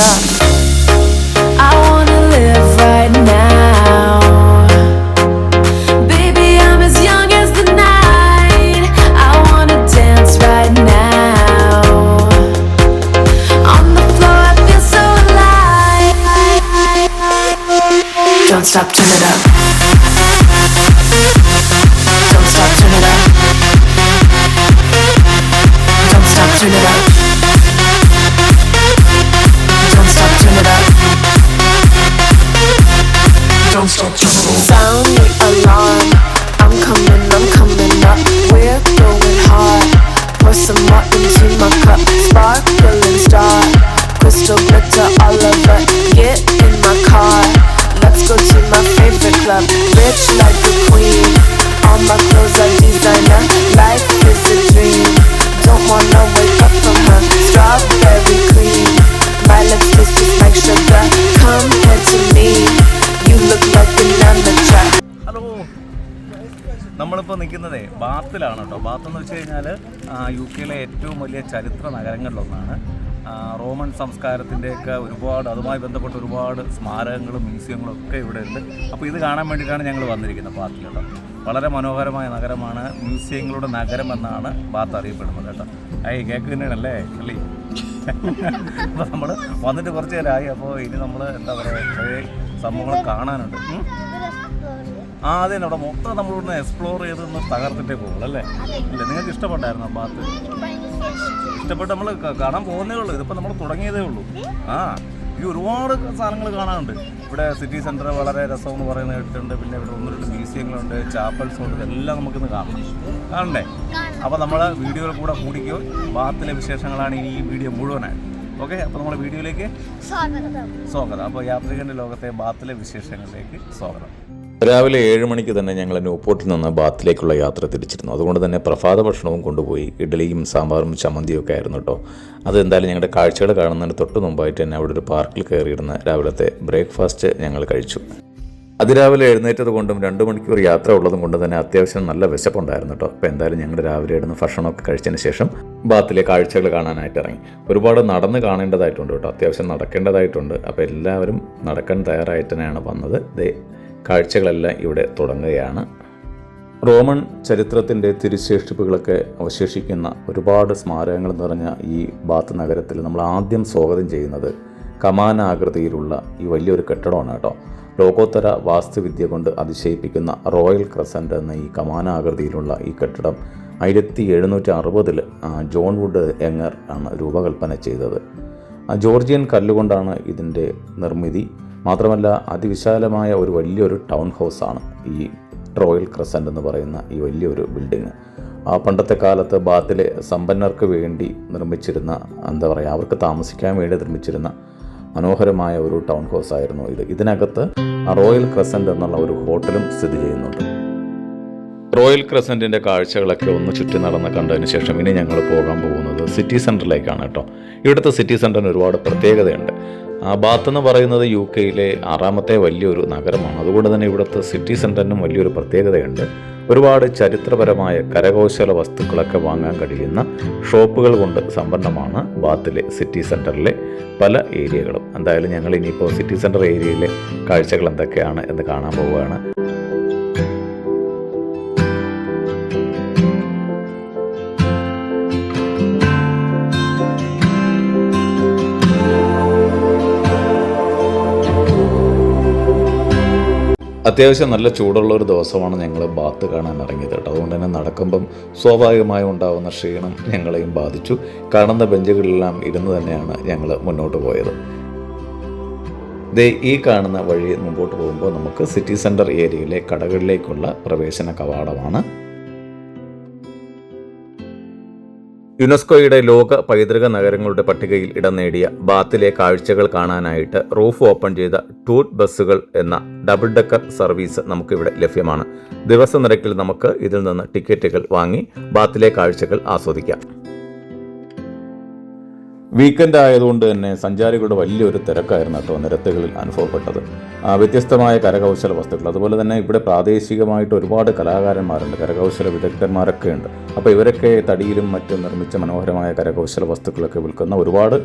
yeah. It's like നമ്മളിപ്പോൾ നിൽക്കുന്നതേ ബാത്തിലാണ് കേട്ടോ. ബാത്ത് എന്ന് വെച്ച് കഴിഞ്ഞാൽ യു കെയിലെ ഏറ്റവും വലിയ ചരിത്ര നഗരങ്ങളിലൊന്നാണ്. റോമൻ സംസ്കാരത്തിന്റെയൊക്കെ ഒരുപാട് അതുമായി ബന്ധപ്പെട്ട ഒരുപാട് സ്മാരകങ്ങളും മ്യൂസിയങ്ങളും ഒക്കെ ഇവിടെ ഉണ്ട്. അപ്പോൾ ഇത് കാണാൻ വേണ്ടിയിട്ടാണ് ഞങ്ങൾ വന്നിരിക്കുന്നത് ബാത്തിൽ കേട്ടോ. വളരെ മനോഹരമായ നഗരമാണ്. മ്യൂസിയങ്ങളുടെ നഗരം എന്നാണ് ബാത്ത് അറിയപ്പെടുന്നത് കേട്ടോ. ഏയ് കേക്ക് തന്നെയാണല്ലേ അല്ലേ? അപ്പോൾ നമ്മൾ വന്നിട്ട് കുറച്ച് നേരമായി. അപ്പോൾ ഇനി നമ്മൾ എന്താ പറയുക കുറേ സംഭവങ്ങൾ കാണാനുണ്ട്. ആ അതെ അവിടെ മൊത്തം നമ്മളിവിടുന്ന് എക്സ്പ്ലോർ ചെയ്ത് ഒന്ന് തകർത്തിട്ടേ പോകുള്ളൂ അല്ലേ? ഇല്ല നിങ്ങൾക്ക് ഇഷ്ടപ്പെട്ടായിരുന്നു ബാത്ത് ഇഷ്ടപ്പെട്ട് നമ്മൾ കാണാൻ പോകുന്നേ ഉള്ളൂ. ഇതിപ്പോൾ നമ്മൾ തുടങ്ങിയതേ ഉള്ളൂ. ആ ഈ ഒരുപാട് സാധനങ്ങൾ കാണാനുണ്ട്. ഇവിടെ സിറ്റി സെന്റർ വളരെ രസം എന്ന് പറയുന്നത് കേട്ടിട്ടുണ്ട്. പിന്നെ ഇവിടെ ഒന്ന് രണ്ട് മ്യൂസിയങ്ങളുണ്ട് ചാപ്പൽസ് ഉണ്ട് ഇതെല്ലാം നമുക്കിന്ന് കാണാം. കാണണ്ടേ? അപ്പോൾ നമ്മൾ വീഡിയോയിൽ കൂടെ കൂടിക്കോ. ബാത്തിലെ വിശേഷങ്ങളാണ് ഇനി ഈ വീഡിയോ മുഴുവനായിട്ട്. ഓക്കെ അപ്പോൾ നമ്മുടെ വീഡിയോയിലേക്ക് സ്വാഗതം. അപ്പോൾ യാത്രികന്റെ ലോകത്തെ ബാത്തിലെ വിശേഷങ്ങളിലേക്ക് സ്വാഗതം. രാവിലെ ഏഴ് മണിക്ക് തന്നെ ഞങ്ങൾ ന്യൂപോർട്ടിൽ നിന്ന് ബാത്തിലേക്കുള്ള യാത്ര തിരിച്ചിരുന്നു. അതുകൊണ്ട് തന്നെ പ്രഭാത ഭക്ഷണവും കൊണ്ടുപോയി ഇഡ്ഡലിയും സാമ്പാറും ചമ്മന്തിയും ഒക്കെ ആയിരുന്നു കേട്ടോ. അതെന്തായാലും ഞങ്ങളുടെ കാഴ്ചകൾ കാണുന്നതിന് തൊട്ട് മുമ്പായിട്ട് തന്നെ അവിടെ ഒരു പാർക്കിൽ കയറിയിരുന്ന രാവിലത്തെ ബ്രേക്ക്ഫാസ്റ്റ് ഞങ്ങൾ കഴിച്ചു. അതിരാവിലെ എഴുന്നേറ്റത് കൊണ്ടും രണ്ട് മണിക്കൂർ യാത്ര ഉള്ളതും കൊണ്ട് തന്നെ അത്യാവശ്യം നല്ല വിശപ്പുണ്ടായിരുന്നു കേട്ടോ. അപ്പോൾ എന്തായാലും ഞങ്ങൾ രാവിലെ ഇടുന്ന ഭക്ഷണമൊക്കെ കഴിച്ചതിന് ശേഷം ബാത്തിലെ കാഴ്ചകൾ കാണാനായിട്ട് ഇറങ്ങി. ഒരുപാട് നടന്ന് കാണേണ്ടതായിട്ടുണ്ട് കേട്ടോ. അത്യാവശ്യം നടക്കേണ്ടതായിട്ടുണ്ട്. അപ്പോൾ എല്ലാവരും നടക്കാൻ തയ്യാറായിട്ട് തന്നെയാണ് വന്നത്. കാഴ്ചകളെല്ലാം ഇവിടെ തുടങ്ങുകയാണ്. റോമൻ ചരിത്രത്തിന്റെ തിരുശേഷിപ്പുകളൊക്കെ അവശേഷിക്കുന്ന ഒരുപാട് സ്മാരകങ്ങൾ നിറഞ്ഞ ഈ ബാത്ത് നഗരത്തിൽ നമ്മൾ ആദ്യം സ്വാഗതം ചെയ്യുന്നത് കമാനാകൃതിയിലുള്ള ഈ വലിയൊരു കെട്ടിടമാണ് കേട്ടോ. ലോകോത്തര വാസ്തുവിദ്യ കൊണ്ട് അതിശയിപ്പിക്കുന്ന റോയൽ ക്രസന്റ് എന്ന ഈ കമാനാകൃതിയിലുള്ള ഈ കെട്ടിടം ആയിരത്തി എഴുന്നൂറ്റി അറുപതിൽ ജോൺ വുഡ് എങ്ങർ ആണ് രൂപകൽപ്പന ചെയ്തത്. ജോർജിയൻ കല്ലുകൊണ്ടാണ് ഇതിന്റെ നിർമ്മിതി. മാത്രമല്ല അതിവിശാലമായ ഒരു വലിയൊരു ടൗൺ ഹൗസാണ് ഈ റോയൽ ക്രസന്റ് എന്ന് പറയുന്ന ഈ വലിയൊരു ബിൽഡിങ് ആ പണ്ടത്തെ കാലത്ത് ബാത്തിലെ സമ്പന്നർക്ക് വേണ്ടി നിർമ്മിച്ചിരുന്ന എന്താ പറയുക അവർക്ക് താമസിക്കാൻ വേണ്ടി നിർമ്മിച്ചിരുന്ന മനോഹരമായ ഒരു ടൗൺ ഹൗസ് ആയിരുന്നു ഇത്. ഇതിനകത്ത് റോയൽ ക്രസന്റ് എന്നുള്ള ഒരു ഹോട്ടലും സ്ഥിതി ചെയ്യുന്നുണ്ട്. റോയൽ ക്രസന്റിന്റെ കാഴ്ചകളൊക്കെ ഒന്ന് ചുറ്റി നടന്ന് കണ്ടതിന് ശേഷം ഇനി ഞങ്ങൾ പോകാൻ പോകുന്നത് സിറ്റി സെന്ററിലേക്കാണ് കേട്ടോ. ഇവിടുത്തെ സിറ്റി സെന്ററിന് ഒരുപാട് പ്രത്യേകതയുണ്ട്. ബാത്ത് എന്ന് പറയുന്നത് യു കെയിലെ ആറാമത്തെ വലിയൊരു നഗരമാണ്. അതുകൊണ്ട് തന്നെ ഇവിടുത്തെ സിറ്റി സെന്ററിനും വലിയൊരു പ്രത്യേകതയുണ്ട്. ഒരുപാട് ചരിത്രപരമായ കരകൗശല വസ്തുക്കളൊക്കെ വാങ്ങാൻ കഴിയുന്ന ഷോപ്പുകൾ കൊണ്ട് സമ്പന്നമാണ് ബാത്തിലെ സിറ്റി സെന്ററിലെ പല ഏരിയകളും. എന്തായാലും ഞങ്ങൾ ഇനിയിപ്പോൾ സിറ്റി സെന്റർ ഏരിയയിലെ കാഴ്ചകൾ എന്തൊക്കെയാണ് എന്ന് കാണാൻ പോവുകയാണ്. അത്യാവശ്യം നല്ല ചൂടുള്ള ഒരു ദിവസമാണ് ഞങ്ങൾ ബാത്ത് കാണാൻ ഇറങ്ങിയത് കേട്ടോ. അതുകൊണ്ട് തന്നെ നടക്കുമ്പം സ്വാഭാവികമായി ഉണ്ടാകുന്ന ക്ഷീണം ഞങ്ങളെയും ബാധിച്ചു. കാണുന്ന ബെഞ്ചുകളിലെല്ലാം ഇരുന്ന് തന്നെയാണ് ഞങ്ങൾ മുന്നോട്ട് പോയത്. ദേ ഈ കാണുന്ന വഴി മുമ്പോട്ട് പോകുമ്പോൾ നമുക്ക് സിറ്റി സെന്റർ ഏരിയയിലെ കടകളിലേക്കുള്ള പ്രവേശന കവാടമാണ്. യുനെസ്കോയുടെ ലോക പൈതൃക നഗരങ്ങളുടെ പട്ടികയിൽ ഇടം നേടിയ ബാത്തിലെ കാഴ്ചകൾ കാണാനായിട്ട് റൂഫ് ഓപ്പൺ ചെയ്ത ടൂർ ബസ്സുകൾ എന്ന ഡബിൾ ഡെക്കർ സർവീസ് നമുക്കിവിടെ ലഭ്യമാണ്. ദിവസ നിരക്കിൽ നമുക്ക് ഇതിൽ നിന്ന് ടിക്കറ്റുകൾ വാങ്ങി ബാത്തിലെ കാഴ്ചകൾ ആസ്വദിക്കാം. വീക്കെൻഡ് ആയതുകൊണ്ട് തന്നെ സഞ്ചാരികളുടെ വലിയൊരു തിരക്കായിരുന്നു കേട്ടോ നിരത്തുകളിൽ അനുഭവപ്പെട്ടത്. വ്യത്യസ്തമായ കരകൗശല വസ്തുക്കൾ. അതുപോലെ തന്നെ ഇവിടെ പ്രാദേശികമായിട്ട് ഒരുപാട് കലാകാരന്മാരുണ്ട് കരകൗശല വിദഗ്ധന്മാരൊക്കെ ഉണ്ട് അപ്പോൾ ഇവരൊക്കെ തടിയിലും മറ്റും നിർമ്മിച്ച മനോഹരമായ കരകൗശല വസ്തുക്കളൊക്കെ വിൽക്കുന്ന ഒരുപാട്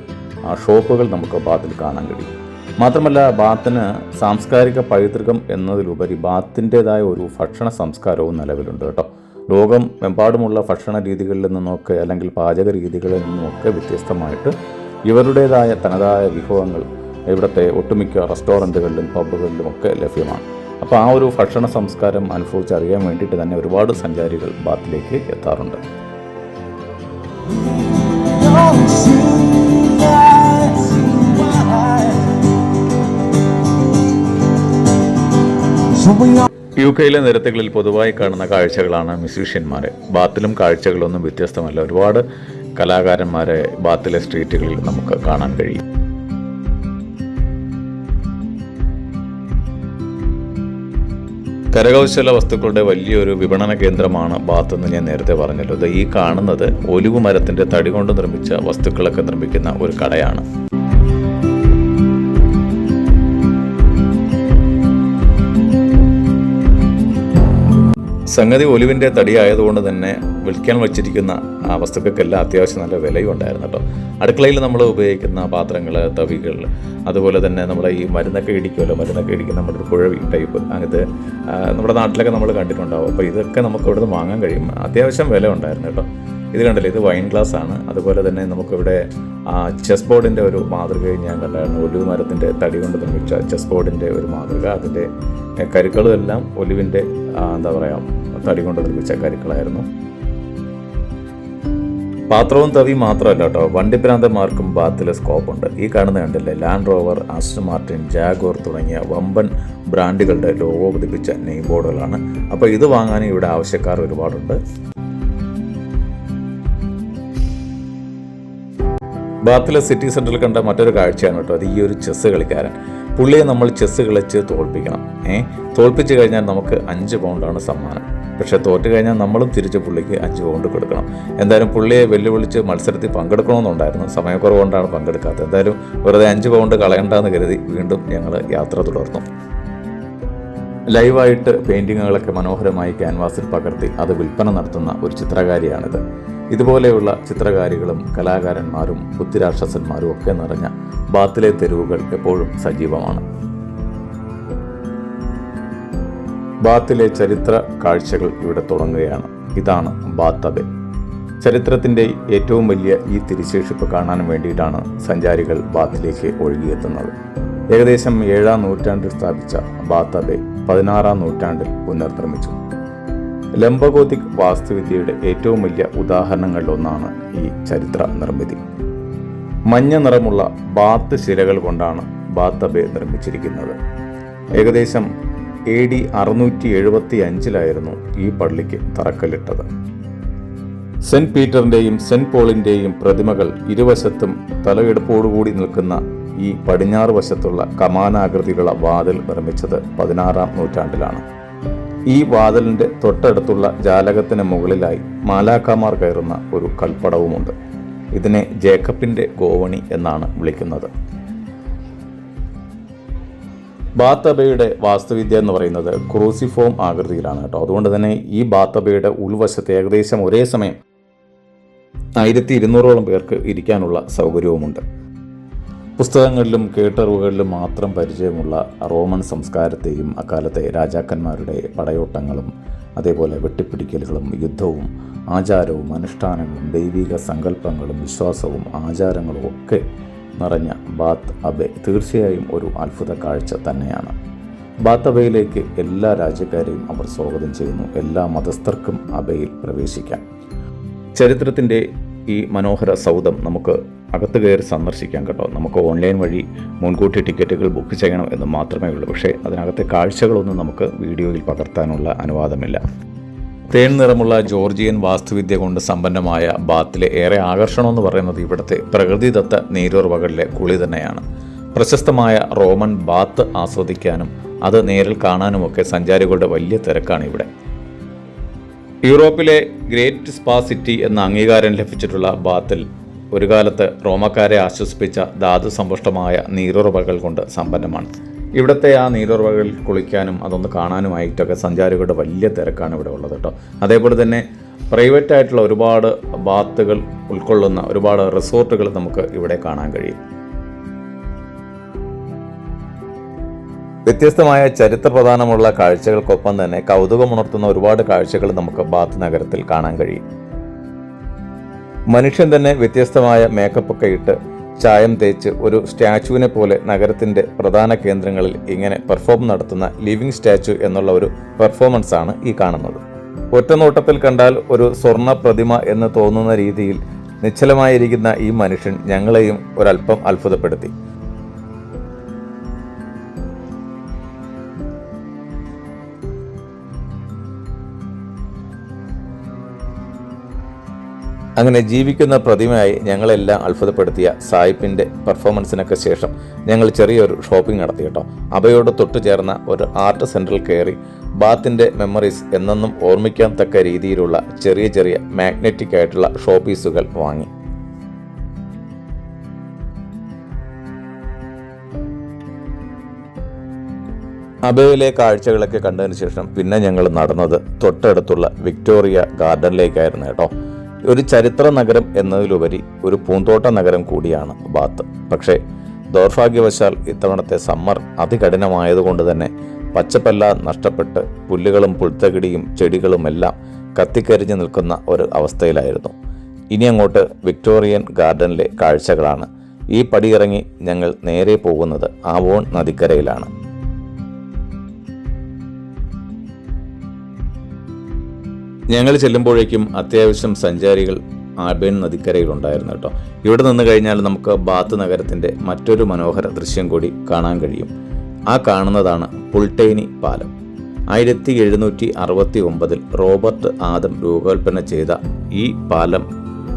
ഷോപ്പുകൾ നമുക്ക് ബാത്തിൽ കാണാൻ കഴിയും. മാത്രമല്ല ബാത്തിന് സാംസ്കാരിക പൈതൃകം എന്നതിലുപരി ബാത്തിന്റെതായ ഒരു ഭക്ഷണ സംസ്കാരവും നിലവിലുണ്ട് കേട്ടോ. ലോകം എമ്പാടുമുള്ള ഭക്ഷണ രീതികളിൽ നിന്നൊക്കെ അല്ലെങ്കിൽ പാചക രീതികളിൽ നിന്നുമൊക്കെ വ്യത്യസ്തമായിട്ട് ഇവരുടേതായ തനതായ വിഭവങ്ങൾ ഇവിടുത്തെ ഒട്ടുമിക്ക റെസ്റ്റോറന്റുകളിലും പബ്ബുകളിലും ഒക്കെ ലഭ്യമാണ്. അപ്പോൾ ആ ഒരു ഭക്ഷണ സംസ്കാരം അനുഭവിച്ചറിയാൻ വേണ്ടിയിട്ട് തന്നെ ഒരുപാട് സഞ്ചാരികൾ ബാത്തിലേക്ക് എത്താറുണ്ട്. യു കെയിലെ നിരത്തുകളിൽ പൊതുവായി കാണുന്ന കാഴ്ചകളാണ് മ്യൂസീഷ്യന്മാർ ബാത്തിലും കാഴ്ചകളൊന്നും വ്യത്യസ്തമല്ല. ഒരുപാട് കലാകാരന്മാരെ ബാത്തിലെ സ്ട്രീറ്റുകളിൽ നമുക്ക് കാണാൻ കഴിയും. കരകൗശല വസ്തുക്കളുടെ വലിയൊരു വിപണന കേന്ദ്രമാണ് ബാത്ത് എന്ന് ഞാൻ നേരത്തെ പറഞ്ഞല്ലോ. ഈ കാണുന്നത് ഒലിവ് മരത്തിന്റെ തടി കൊണ്ട് നിർമ്മിച്ച വസ്തുക്കളൊക്കെ നിർമ്മിക്കുന്ന ഒരു കടയാണ്. സംഗതി ഒലിവിന്റെ തടിയായതുകൊണ്ട് തന്നെ വിൽക്കാൻ വച്ചിരിക്കുന്ന ആ വസ്തുക്കൾക്കെല്ലാം അത്യാവശ്യം നല്ല വിലയും ഉണ്ടായിരുന്നു കേട്ടോ. അടുക്കളയിൽ നമ്മൾ ഉപയോഗിക്കുന്ന പാത്രങ്ങൾ തവികൾ അതുപോലെ തന്നെ നമ്മുടെ ഈ മരുന്നൊക്കെ ഇടിക്കുമല്ലോ മരുന്നൊക്കെ ഇടിക്കുന്ന നമ്മുടെ ഒരു കുഴവി ടൈപ്പ് അങ്ങനത്തെ നമ്മുടെ നാട്ടിലൊക്കെ നമ്മൾ കണ്ടിട്ടുണ്ടാവും. അപ്പോൾ ഇതൊക്കെ നമുക്ക് ഇവിടുന്ന് വാങ്ങാൻ കഴിയും. അത്യാവശ്യം വില ഉണ്ടായിരുന്നു കേട്ടോ. ഇത് കണ്ടില്ലേ? ഇത് വൈൻ ഗ്ലാസ് ആണ്. അതുപോലെ തന്നെ നമുക്കിവിടെ ചെസ് ബോർഡിന്റെ ഒരു മാതൃകയും ഞാൻ കണ്ടായിരുന്നു. ഒലിവ് മരത്തിന്റെ തടി കൊണ്ട് നിർമ്മിച്ച ചെസ് ബോർഡിന്റെ ഒരു മാതൃക. അതിന്റെ കരുക്കളും എല്ലാം ഒലിവിന്റെ എന്താ പറയുക തടി കൊണ്ട് നിർമ്മിച്ച കരുക്കളായിരുന്നു പാത്രവും തവി മാത്രമല്ല കേട്ടോ വണ്ടിഭ്രാന്തന്മാർക്കും ബാത്തിൽ സ്കോപ്പുണ്ട്. ഈ കാണുന്ന കണ്ടില്ലേ Land Rover Aston Martin Jaguar തുടങ്ങിയ വമ്പൻ ബ്രാൻഡുകളുടെ ലോഗോ പതിപ്പിച്ച നെയിം ബോർഡുകളാണ്. അപ്പോൾ ഇത് വാങ്ങാൻ ഇവിടെ ആവശ്യക്കാർ ഒരുപാടുണ്ട്. ബാത്തിലെ സിറ്റി സെന്ററിൽ കണ്ട മറ്റൊരു കാഴ്ചയാണ് കേട്ടോ അത് ഈ ഒരു ചെസ് കളിക്കാരൻ. പുള്ളിയെ നമ്മൾ ചെസ്സ് കളിച്ച് തോൽപ്പിക്കണം. ഏ? തോൽപ്പിച്ച് കഴിഞ്ഞാൽ നമുക്ക് അഞ്ച് പൗണ്ടാണ് സമ്മാനം. പക്ഷേ തോറ്റു കഴിഞ്ഞാൽ നമ്മളും തിരിച്ച് പുള്ളിക്ക് അഞ്ച് പൗണ്ട് കൊടുക്കണം. എന്തായാലും പുള്ളിയെ വെല്ലുവിളിച്ച് മത്സരത്തിൽ പങ്കെടുക്കണമെന്നുണ്ടായിരുന്നു. സമയക്കുറവുകൊണ്ടാണ് പങ്കെടുക്കാത്തത്. എന്തായാലും വെറുതെ അഞ്ച് പൗണ്ട് കളയണ്ടെന്ന് കരുതി വീണ്ടും ഞങ്ങൾ യാത്ര തുടർന്നു. ലൈവായിട്ട് പെയിന്റിങ്ങുകളൊക്കെ മനോഹരമായി ക്യാൻവാസിൽ പകർത്തി അത് വിൽപ്പന നടത്തുന്ന ഒരു ചിത്രകാരിയാണിത്. ഇതുപോലെയുള്ള ചിത്രകാരികളും കലാകാരന്മാരും ബുദ്ധിരാക്ഷസന്മാരും ഒക്കെ നിറഞ്ഞ ബാത്തിലെ തെരുവുകൾ എപ്പോഴും സജീവമാണ്. ബാത്തിലെ ചരിത്ര കാഴ്ചകൾ ഇവിടെ തുടങ്ങുകയാണ്. ഇതാണ് ബാത്തബെ. ചരിത്രത്തിന്റെ ഏറ്റവും വലിയ ഈ തിരിശേഷിപ്പ് കാണാൻ വേണ്ടിയിട്ടാണ് സഞ്ചാരികൾ ബാത്തിലേക്ക് ഒഴുകിയെത്തുന്നത്. ഏകദേശം ഏഴാം നൂറ്റാണ്ടിൽ സ്ഥാപിച്ച ബാത്തബെ പതിനാറാം നൂറ്റാണ്ടിൽ പുനർനിർമ്മിച്ചു. ലംബഗോതിക് വാസ്തുവിദ്യയുടെ ഏറ്റവും വലിയ ഉദാഹരണങ്ങളിലൊന്നാണ് ഈ ചരിത്ര നിർമ്മിതി. മഞ്ഞ നിറമുള്ള ബാത്ത് ശിലകൾ കൊണ്ടാണ് ബാത്തബെ നിർമ്മിച്ചിരിക്കുന്നത്. ഏകദേശം എ ഡി അറുന്നൂറ്റി എഴുപത്തി അഞ്ചിലായിരുന്നു ഈ പള്ളിക്ക് തറക്കല്ലിട്ടത്. സെന്റ് പീറ്ററിന്റെയും സെന്റ് പോളിന്റെയും പ്രതിമകൾ ഇരുവശത്തും തലയെടുപ്പോടുകൂടി നിൽക്കുന്ന ഈ പടിഞ്ഞാറ് വശത്തുള്ള കമാനാകൃതിയുള്ള വാതിൽ നിർമ്മിച്ചത് പതിനാറാം നൂറ്റാണ്ടിലാണ്. ഈ വാതിലിന്റെ തൊട്ടടുത്തുള്ള ജാലകത്തിന് മുകളിലായി മാലാക്കാമാർ കയറുന്ന ഒരു കൽപ്പടവുമുണ്ട്. ഇതിനെ ജേക്കബിന്റെ ഗോവണി എന്നാണ് വിളിക്കുന്നത്. ബാത്തബയുടെ വാസ്തുവിദ്യ എന്ന് പറയുന്നത് ക്രൂസിഫോം ആകൃതിയിലാണ് കേട്ടോ. അതുകൊണ്ട് തന്നെ ഈ ബാത്തബയുടെ ഉൾവശത്ത് ഏകദേശം ഒരേ സമയം ആയിരത്തി ഇരുന്നൂറോളം പേർക്ക് ഇരിക്കാനുള്ള സൗകര്യവുമുണ്ട്. പുസ്തകങ്ങളിലും കേട്ടറിവുകളിലും മാത്രം പരിചയമുള്ള റോമൻ സംസ്കാരത്തെയും അക്കാലത്തെ രാജാക്കന്മാരുടെ പടയോട്ടങ്ങളും അതേപോലെ വെട്ടിപ്പിടിക്കലുകളും യുദ്ധവും ആചാരവും അനുഷ്ഠാനങ്ങളും ദൈവിക സങ്കല്പങ്ങളും വിശ്വാസവും ആചാരങ്ങളും ഒക്കെ നിറഞ്ഞ ബാത്ത് അബെ തീർച്ചയായും ഒരു അത്ഭുത കാഴ്ച തന്നെയാണ്. ബാത്ത് അബയിലേക്ക് എല്ലാ രാജ്യക്കാരെയും അവർ സ്വാഗതം ചെയ്യുന്നു. എല്ലാ മതസ്ഥർക്കും അബയിൽ പ്രവേശിക്കാം. ചരിത്രത്തിന്റെ ഈ മനോഹര സൗധം നമുക്ക് അകത്ത് കയറി സന്ദർശിക്കാം കേട്ടോ. നമുക്ക് ഓൺലൈൻ വഴി മുൻകൂട്ടി ടിക്കറ്റുകൾ ബുക്ക് ചെയ്യണം എന്ന് മാത്രമേ ഉള്ളൂ. പക്ഷേ അതിനകത്തെ കാഴ്ചകളൊന്നും നമുക്ക് വീഡിയോയിൽ പകർത്താനുള്ള അനുവാദമില്ല. തേൻ നിറമുള്ള ജോർജിയൻ വാസ്തുവിദ്യ കൊണ്ട് സമ്പന്നമായ ബാത്തിലെ ഏറെ ആകർഷണം എന്ന് പറയുന്നത് ഇവിടുത്തെ പ്രകൃതിദത്ത നീരുറവകളിലെ കുളി തന്നെയാണ്. പ്രശസ്തമായ റോമൻ ബാത്ത് ആസ്വദിക്കാനും അത് നേരിൽ കാണാനുമൊക്കെ സഞ്ചാരികളുടെ വലിയ തിരക്കാണ് ഇവിടെ. യൂറോപ്പിലെ ഗ്രേറ്റ് സ്പാ സിറ്റി എന്ന അംഗീകാരം ലഭിച്ചിട്ടുള്ള ബാത്തിൽ ഒരു കാലത്ത് റോമക്കാരെ ആശ്വസിപ്പിച്ച ധാതു സമ്പുഷ്ടമായ നീരുറവകൾ കൊണ്ട് സമ്പന്നമാണ്. ഇവിടുത്തെ ആ നീരുറവകളിൽ കുളിക്കാനും അതൊന്ന് കാണാനുമായിട്ടൊക്കെ സഞ്ചാരികളുടെ വലിയ തിരക്കാണ് ഇവിടെ ഉള്ളത് കേട്ടോ. അതേപോലെ തന്നെ പ്രൈവറ്റ് ആയിട്ടുള്ള ഒരുപാട് ബാത്തുകൾ ഉൾക്കൊള്ളുന്ന ഒരുപാട് റിസോർട്ടുകൾ നമുക്ക് ഇവിടെ കാണാൻ കഴിയും. വ്യത്യസ്തമായ ചരിത്ര പ്രധാനമുള്ള കാഴ്ചകൾക്കൊപ്പം തന്നെ കൗതുകമുണർത്തുന്ന ഒരുപാട് കാഴ്ചകൾ നമുക്ക് ബാത്ത് നഗരത്തിൽ കാണാൻ കഴിയും. മനുഷ്യൻ തന്നെ വ്യത്യസ്തമായ മേക്കപ്പൊക്കെ ഇട്ട് ചായം തേച്ച് ഒരു സ്റ്റാച്ചുവിനെ പോലെ നഗരത്തിന്റെ പ്രധാന കേന്ദ്രങ്ങളിൽ ഇങ്ങനെ പെർഫോം നടത്തുന്ന ലിവിംഗ് സ്റ്റാച്ചു എന്നുള്ള ഒരു പെർഫോമൻസ് ആണ് ഈ കാണുന്നത്. ഒറ്റനോട്ടത്തിൽ കണ്ടാൽ ഒരു സ്വർണ പ്രതിമ എന്ന് തോന്നുന്ന രീതിയിൽ നിശ്ചലമായിരിക്കുന്ന ഈ മനുഷ്യൻ ഞങ്ങളെയും ഒരല്പം അത്ഭുതപ്പെടുത്തി. അങ്ങനെ ജീവിക്കുന്ന പ്രതിമയായി ഞങ്ങളെല്ലാം അത്ഭുതപ്പെടുത്തിയ സായിപ്പിന്റെ പെർഫോമൻസിനൊക്കെ ശേഷം ഞങ്ങൾ ചെറിയൊരു ഷോപ്പിംഗ് നടത്തി കേട്ടോ. അവയോട് തൊട്ടു ചേർന്ന ഒരു ആർട്ട് സെന്ററിൽ കയറി ബാത്തിന്റെ മെമ്മറീസ് എന്നെന്നും ഓർമ്മിക്കാൻ തക്ക രീതിയിലുള്ള ചെറിയ ചെറിയ മാഗ്നറ്റിക് ആയിട്ടുള്ള ഷോപ്പീസുകൾ വാങ്ങി. അബയിലെ കാഴ്ചകളൊക്കെ കണ്ടതിന് ശേഷം പിന്നെ ഞങ്ങൾ നടന്നത് തൊട്ടടുത്തുള്ള വിക്ടോറിയ ഗാർഡനിലേക്കായിരുന്നു കേട്ടോ. ഒരു ചരിത്ര നഗരം എന്നതിലുപരി ഒരു പൂന്തോട്ട നഗരം കൂടിയാണ് ബാത്ത്. പക്ഷേ ദൗർഭാഗ്യവശാൽ ഇത്തവണത്തെ സമ്മർ അതികഠിനമായതുകൊണ്ട് തന്നെ പച്ചപ്പെല്ലാം നഷ്ടപ്പെട്ട് പുല്ലുകളും പുൽത്തകിടിയും ചെടികളുമെല്ലാം കത്തിക്കരിഞ്ഞു നിൽക്കുന്ന ഒരു അവസ്ഥയിലായിരുന്നു. ഇനി അങ്ങോട്ട് വിക്ടോറിയൻ ഗാർഡനിലെ കാഴ്ചകളാണ്. ഈ പടിയിറങ്ങി ഞങ്ങൾ നേരെ പോകുന്നത് ആവോൺ നദിക്കരയിലാണ്. ഞങ്ങൾ ചെല്ലുമ്പോഴേക്കും അത്യാവശ്യം സഞ്ചാരികൾ ആബേൻ നദിക്കരയിലുണ്ടായിരുന്നു കേട്ടോ. ഇവിടെ നിന്ന് കഴിഞ്ഞാൽ നമുക്ക് ബാത്ത് നഗരത്തിന്റെ മറ്റൊരു മനോഹര ദൃശ്യം കൂടി കാണാൻ കഴിയും. ആ കാണുന്നതാണ് പുൾട്ടേനി പാലം. ആയിരത്തി എഴുന്നൂറ്റി അറുപത്തി ഒമ്പതിൽ റോബർട്ട് ആദം രൂപകൽപ്പന ചെയ്ത ഈ പാലം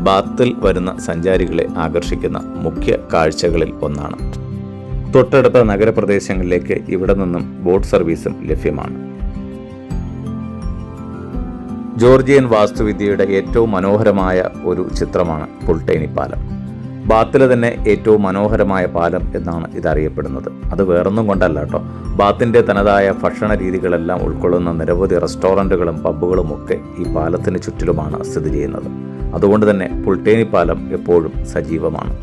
ബാത്തിൽ വരുന്ന സഞ്ചാരികളെ ആകർഷിക്കുന്ന മുഖ്യ കാഴ്ചകളിൽ ഒന്നാണ്. തൊട്ടടുത്ത നഗരപ്രദേശങ്ങളിലേക്ക് ഇവിടെ നിന്നും ബോട്ട് സർവീസും ലഭ്യമാണ്. ജോർജിയൻ വാസ്തുവിദ്യയുടെ ഏറ്റവും മനോഹരമായ ഒരു ചിത്രമാണ് പുൾട്ടേനി പാലം. ബാത്തിലെ തന്നെ ഏറ്റവും മനോഹരമായ പാലം എന്നാണ് ഇതറിയപ്പെടുന്നത്. അത് വേറൊന്നും കൊണ്ടല്ല കേട്ടോ. ബാത്തിന്റെ തനതായ ഭക്ഷണ രീതികളെല്ലാം ഉൾക്കൊള്ളുന്ന നിരവധി റെസ്റ്റോറന്റുകളും പബ്ബുകളും ഒക്കെ ഈ പാലത്തിന് ചുറ്റിലുമാണ് സ്ഥിതി ചെയ്യുന്നത്. അതുകൊണ്ട് തന്നെ പുൾട്ടേനി പാലം എപ്പോഴും സജീവമാണ്.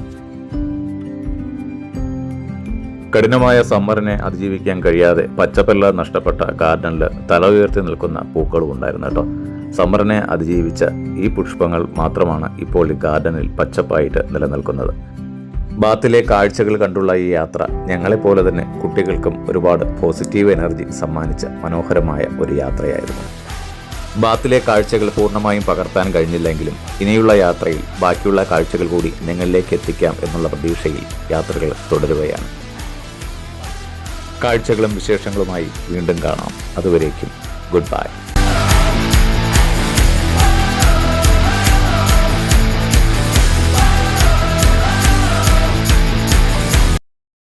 കഠിനമായ സമ്മറിനെ അതിജീവിക്കാൻ കഴിയാതെ പച്ചപ്പെല്ലാം നഷ്ടപ്പെട്ട ഗാർഡനിൽ തല ഉയർത്തി നിൽക്കുന്ന പൂക്കളും ഉണ്ടായിരുന്നു കേട്ടോ. സമ്മറിനെ അതിജീവിച്ച ഈ പുഷ്പങ്ങൾ മാത്രമാണ് ഇപ്പോൾ ഈ ഗാർഡനിൽ പച്ചപ്പായിട്ട് നിലനിൽക്കുന്നത്. ബാത്തിലെ കാഴ്ചകൾ കണ്ടുള്ള ഈ യാത്ര ഞങ്ങളെപ്പോലെ തന്നെ കുട്ടികൾക്കും ഒരുപാട് പോസിറ്റീവ് എനർജി സമ്മാനിച്ച മനോഹരമായ ഒരു യാത്രയായിരുന്നു. ബാത്തിലെ കാഴ്ചകൾ പൂർണമായും പകർത്താൻ കഴിഞ്ഞില്ലെങ്കിലും ഇനിയുള്ള യാത്രയിൽ ബാക്കിയുള്ള കാഴ്ചകൾ കൂടി നിങ്ങളിലേക്ക് എത്തിക്കാം എന്നുള്ള പ്രതീക്ഷയിൽ യാത്രകൾ തുടരുകയാണ്. കാഴ്ചകളും വിശേഷങ്ങളുമായി വീണ്ടും കാണാം. അതുവരേക്കും ഗുഡ് ബൈ.